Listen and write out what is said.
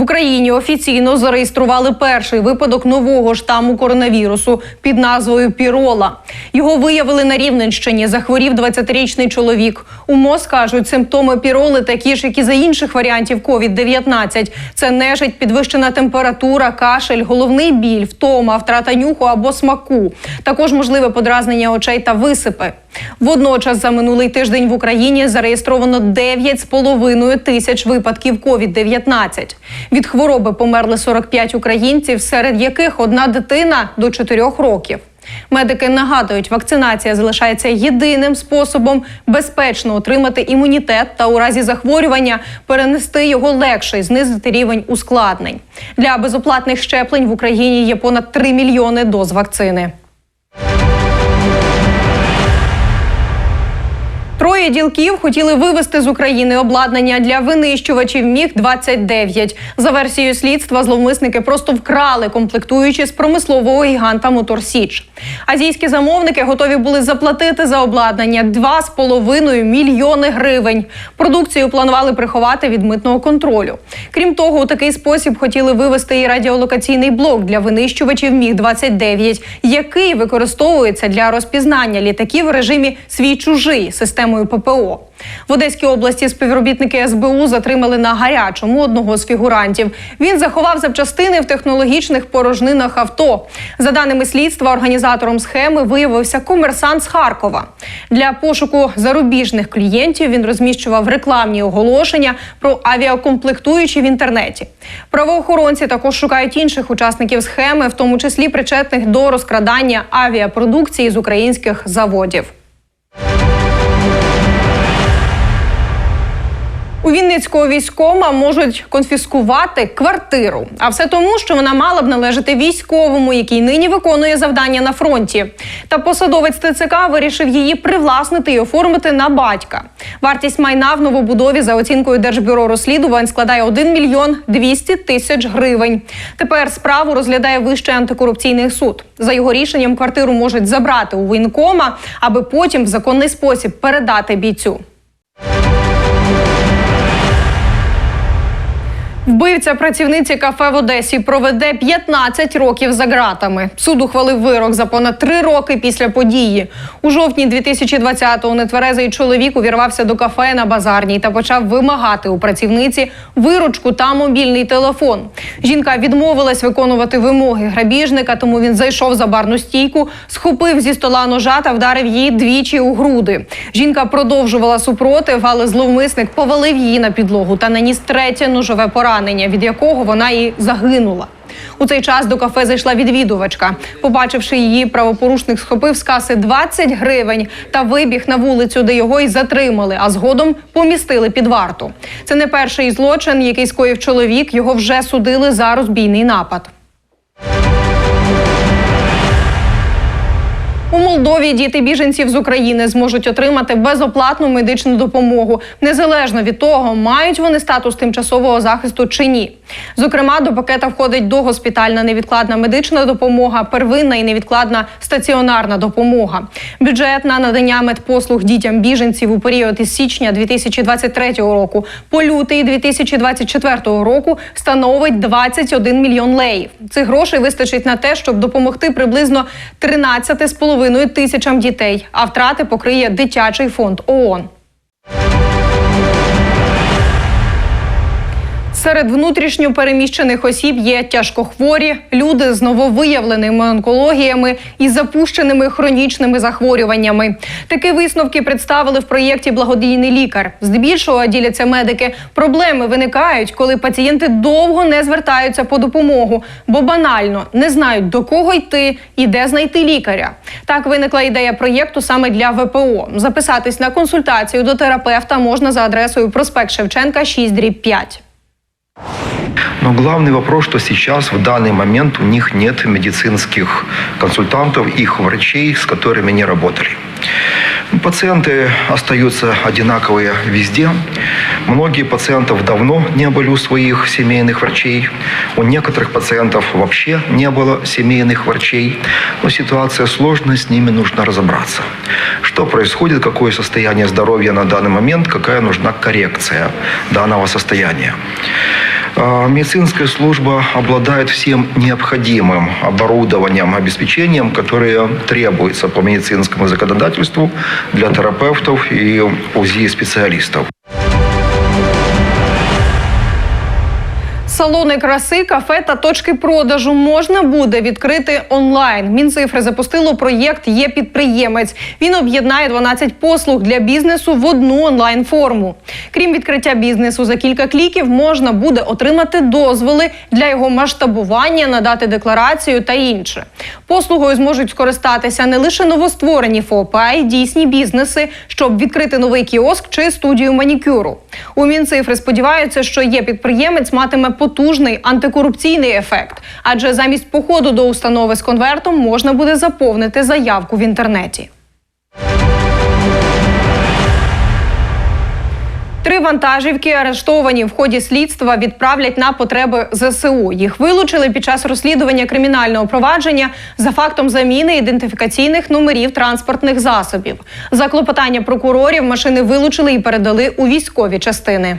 В Україні офіційно зареєстрували перший випадок нового штаму коронавірусу під назвою Пірола. Його виявили на Рівненщині. Захворів 20-річний чоловік. У МОЗ кажуть, симптоми піроли такі ж, як і за інших варіантів COVID-19. Це нежить, підвищена температура, кашель, головний біль, втома, втрата нюху або смаку. Також можливе подразнення очей та висипи. Водночас за минулий тиждень в Україні зареєстровано 9,5 тисяч випадків COVID-19. Від хвороби померли 45 українців, серед яких одна дитина до 4 років. Медики нагадують, вакцинація залишається єдиним способом безпечно отримати імунітет та у разі захворювання перенести його легше і знизити рівень ускладнень. Для безоплатних щеплень в Україні є понад 3 мільйони доз вакцини. Троє ділків хотіли вивезти з України обладнання для винищувачів міг 29 За версією слідства, зловмисники просто вкрали комплектуючі з промислового гіганта Мотор Січ. Азійські замовники готові були заплатити за обладнання 2,5 мільйони гривень. Продукцію планували приховати від митного контролю. Крім того, у такий спосіб хотіли вивезти і радіолокаційний блок для винищувачів міг 29 який використовується для розпізнання літаків в режимі свій чужий системою ППО. В Одеській області співробітники СБУ затримали на гарячому одного з фігурантів. Він заховав запчастини в технологічних порожнинах авто. За даними слідства, організатором схеми виявився комерсант з Харкова. Для пошуку зарубіжних клієнтів він розміщував рекламні оголошення про авіакомплектуючі в інтернеті. Правоохоронці також шукають інших учасників схеми, в тому числі причетних до розкрадання авіапродукції з українських заводів. У Вінницького військома можуть конфіскувати квартиру, а все тому, що вона мала б належати військовому, який нині виконує завдання на фронті. Та посадовець ТЦК вирішив її привласнити і оформити на батька. Вартість майна в новобудові за оцінкою Держбюро розслідувань складає 1 мільйон 200 тисяч гривень. Тепер справу розглядає Вищий антикорупційний суд. За його рішенням квартиру можуть забрати у воєнкома, аби потім в законний спосіб передати бійцю. Вбивця працівниці кафе в Одесі проведе 15 років за ґратами. Суд ухвалив вирок за понад три роки після події. У жовтні 2020-го нетверезий чоловік увірвався до кафе на базарній та почав вимагати у працівниці виручку та мобільний телефон. Жінка відмовилась виконувати вимоги грабіжника, тому він зайшов за барну стійку, схопив зі стола ножа та вдарив її двічі у груди. Жінка продовжувала супротив, але зловмисник повалив її на підлогу та наніс третє ножове поранення, від якого вона і загинула. У цей час до кафе зайшла відвідувачка. Побачивши її, правопорушник схопив з каси 20 гривень та вибіг на вулицю, де його й затримали, а згодом помістили під варту. Це не перший злочин, який скоїв чоловік. Його вже судили за розбійний напад. Молдові діти біженців з України зможуть отримати безоплатну медичну допомогу незалежно від того, мають вони статус тимчасового захисту чи ні. Зокрема, до пакета входить догоспітальна невідкладна медична допомога, первинна і невідкладна стаціонарна допомога. Бюджет на надання медпослуг дітям біженців у період із січня 2023 року по лютий 2024 року становить 21 мільйон леїв. Цих грошей вистачить на те, щоб допомогти приблизно 13,5 тисячам дітей, а втрати покриє дитячий фонд ООН. Серед внутрішньо переміщених осіб є тяжкохворі, люди з нововиявленими онкологіями і запущеними хронічними захворюваннями. Такі висновки представили в проєкті Благодійний лікар. Здебільшого діляться медики. Проблеми виникають, коли пацієнти довго не звертаються по допомогу, бо банально не знають до кого йти і де знайти лікаря. Так виникла ідея проєкту саме для ВПО. Записатись на консультацію до терапевта можна за адресою проспект Шевченка, 6 дріб 5. Но главный вопрос, что сейчас, в данный момент, у них нет медицинских консультантов, их врачей, с которыми они работали. Пациенты остаются одинаковые везде. Многие пациентов давно не были у своих семейных врачей. У некоторых пациентов вообще не было семейных врачей. Но ситуация сложная, с ними нужно разобраться. Что происходит, какое состояние здоровья на данный момент, какая нужна коррекция данного состояния. Медицинская служба обладает всем необходимым оборудованием, обеспечением, которое требуется по медицинскому законодательству для терапевтов и УЗИ-специалистов. Салони краси, кафе та точки продажу можна буде відкрити онлайн. Мінцифри запустило проєкт Є підприємець. Він об'єднає 12 послуг для бізнесу в одну онлайн форму. Крім відкриття бізнесу, за кілька кліків можна буде отримати дозволи для його масштабування, надати декларацію та інше. Послугою зможуть скористатися не лише новостворені ФОПи, а й дійсні бізнеси, щоб відкрити новий кіоск чи студію манікюру. У Мінцифри сподіваються, що є підприємець матиме потужний антикорупційний ефект, адже замість походу до установи з конвертом можна буде заповнити заявку в інтернеті. Три вантажівки арештовані в ході слідства відправлять на потреби ЗСУ. Їх вилучили під час розслідування кримінального провадження за фактом заміни ідентифікаційних номерів транспортних засобів. За клопотання прокурорів машини вилучили і передали у військові частини.